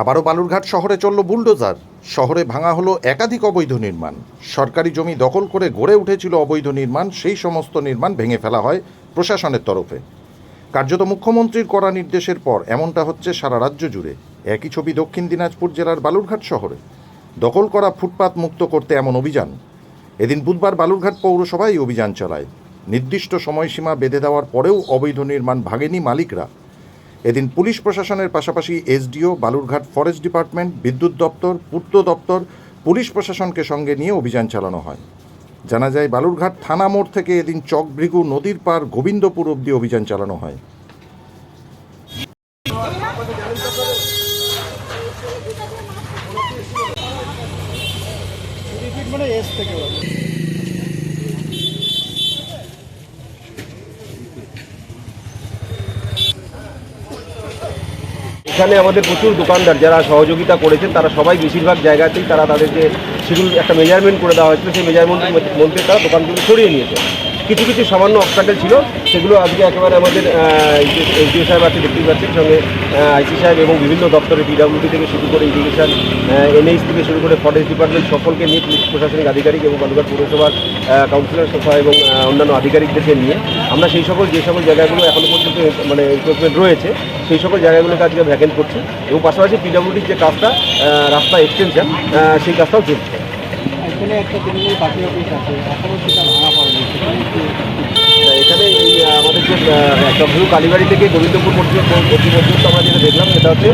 আবারও বালুরঘাট শহরে চলল বুলডোজার। শহরে ভাঙা হলো একাধিক অবৈধ নির্মাণ। সরকারি জমি দখল করে গড়ে উঠেছিল অবৈধ নির্মাণ, সেই সমস্ত নির্মাণ ভেঙে ফেলা হয় প্রশাসনের তরফে। কার্যত মুখ্যমন্ত্রীর করা নির্দেশের পর এমনটা হচ্ছে সারা রাজ্য জুড়ে। একই ছবি দক্ষিণ দিনাজপুর জেলার বালুরঘাট শহরে। দখল করা ফুটপাত মুক্ত করতে এমন অভিযান। এদিন বুধবার বালুরঘাট পৌরসভা এই অভিযান চালায়। নির্দিষ্ট সময়সীমা বেঁধে দেওয়ার পরেও অবৈধ নির্মাণ ভাগেনি মালিকরা। এদিন পুলিশ প্রশাসনের পাশাপাশি এসডিও, বালুরঘাট ফরেস্ট ডিপার্টমেন্ট, বিদ্যুৎ দপ্তর, পূর্ত দপ্তর, পুলিশ প্রশাসনকে সঙ্গে নিয়ে অভিযান চালানো হয়। জানা যায়, বালুরঘাট থানা মোড় থেকে এদিন চকভৃগু নদীর পার গোবিন্দপুর অবধি অভিযান চালানো হয়। মানে এস থেকে এখানে আমাদের প্রচুর দোকানদার যারা সহযোগিতা করেছেন, তারা সবাই বেশিরভাগ জায়গাতেই তারা তাদের যে একটা মেজারমেন্ট করে দেওয়া হয়েছিল। সেই মেজারমেন্টের মধ্যে তারা দোকানগুলো সরিয়ে নিয়েছে। কিছু কিছু সামান্য অবস্টাকেল ছিল, সেগুলো আজকে একেবারে আমাদের এসডিও সাহেব আছে, দেখতেই পাচ্ছেন, সঙ্গে আইসি সাহেব এবং বিভিন্ন দপ্তরে পিডাব্লিউডি থেকে শুরু করে ইরিগেশন এনএইচ থেকে শুরু করে ফরেস্ট ডিপার্টমেন্ট সকলকে নিয়ে পুলিশ প্রশাসনিক আধিকারিক এবং বালুঘাট পৌরসভার কাউন্সিলর সভা এবং অন্যান্য আধিকারিকদেরকে নিয়ে আমরা সেই সকল যে সকল জায়গাগুলো এখনও পর্যন্ত মানে রয়েছে সেই সকল জায়গাগুলোকে আজকে ভ্যাকেন্ট করছি এবং পাশাপাশি পিডাব্লিউডির যে কাজটা রাস্তা এক্সটেনশন সেই কাজটাও চলছে। এখানে একটা তৃণমূল পার্টি অফিস আছে এখনও সেটা ভাঙা পড়েনি সেখানে কি তা এখানে এই আমাদের যে কালীবাড়ি থেকে গোবিন্দপুর পর্যন্ত পর্যন্ত আমরা যেটা দেখলাম সেটা হচ্ছে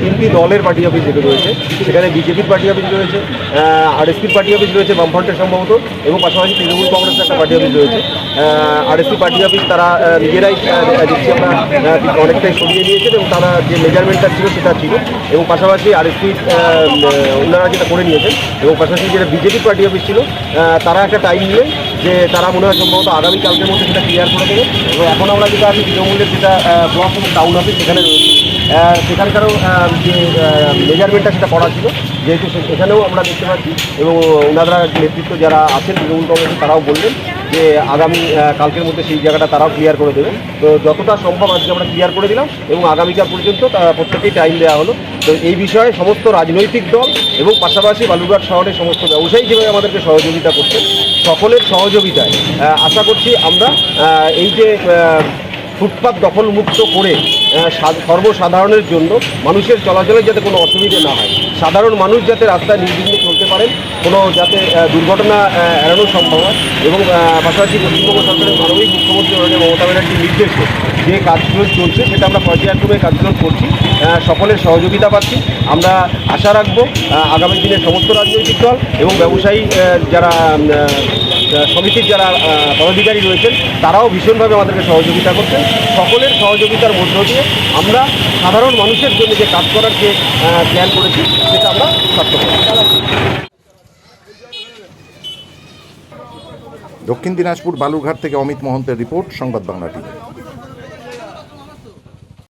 তিনটি দলের পার্টি অফিস যেটা রয়েছে। সেখানে বিজেপির পার্টি অফিস রয়েছে আরএসপির পার্টি অফিস রয়েছে বামফ্রন্টের সম্ভবত এবং পাশাপাশি তৃণমূল কংগ্রেসের একটা পার্টি অফিস রয়েছে। আরএসপি পার্টি অফিস তারা নিজেরাই দেখছি আমরা অনেকটাই সরিয়ে নিয়েছেন এবং তারা যে মেজারমেন্টটা ছিল সেটা ছিল। এবং পাশাপাশি আরএসপি ওনারা যেটা করে নিয়েছেন, এবং পাশাপাশি যেটা বিজেপি পার্টি অফিস ছিল তারা একটা টাইম নিয়ে যে তারা মনে হয় সম্ভবত আগামীকালকের মধ্যে সেটা ক্লিয়ার করে দেবে। এবং এখন আমরা যেটা আছি তৃণমূলের যেটা ব্লক এবং টাউন অফিস সেখানে রয়েছে। সেখানকারও যে মেজারমেন্টটা সেটা করা ছিল, যেহেতু এখানেও আমরা দেখতে পাচ্ছি। এবং ওনারা নেতৃত্ব যারা আছেন, তৃণমূল কংগ্রেসে তারাও বললেন যে আগামী কালকের মধ্যে সেই জায়গাটা তারাও ক্লিয়ার করে দেবে। তো যতটা সম্ভব আজকে আমরা ক্লিয়ার করে দিলাম এবং আগামীকাল পর্যন্ত প্রত্যেকেই টাইম দেওয়া হলো। তো এই বিষয়ে সমস্ত রাজনৈতিক দল এবং পাশাপাশি বালুরঘাট শহরের সমস্ত ব্যবসায়ী যেভাবে আমাদেরকে সহযোগিতা করছেন সকলের সহযোগিতায় আশা করছি আমরা এই যে আহ, ফুটপাত দখলমুক্ত করে সর্বসাধারণের জন্য মানুষের চলাচলের যাতে কোনো অসুবিধে না হয় সাধারণ মানুষ যাতে রাস্তায় নির্বিঘ্নে চলতে পারেন কোনো যাতে দুর্ঘটনা এড়ানো সম্ভব হয় এবং পাশাপাশি পশ্চিমবঙ্গ সরকারের মানবিক মুখ্যমন্ত্রী মাননীয় মমতা ব্যানার্জির নির্দেশে যে কাজগুলো চলছে, সেটা আমরা পর্যায়ক্রমে কাজগুলো করছি সকলের সহযোগিতা পাচ্ছি। আমরা আশা রাখব আগামী দিনে সমস্ত রাজনৈতিক দল এবং ব্যবসায়ী যারা সমিতির যারা পদাধিকারী রয়েছেন, তারাও ভীষণভাবে আমাদেরকে সহযোগিতা করছেন। সকলের সহযোগিতার মধ্য দিয়ে আমরা সাধারণ মানুষের জন্য যে কাজ করার যে প্ল্যান করেছি, সেটা আমরা সার্থক দক্ষিণ দিনাজপুর বালুরঘাট থেকে অমিত মহন্তের রিপোর্ট সংবাদ বাংলা টিভি।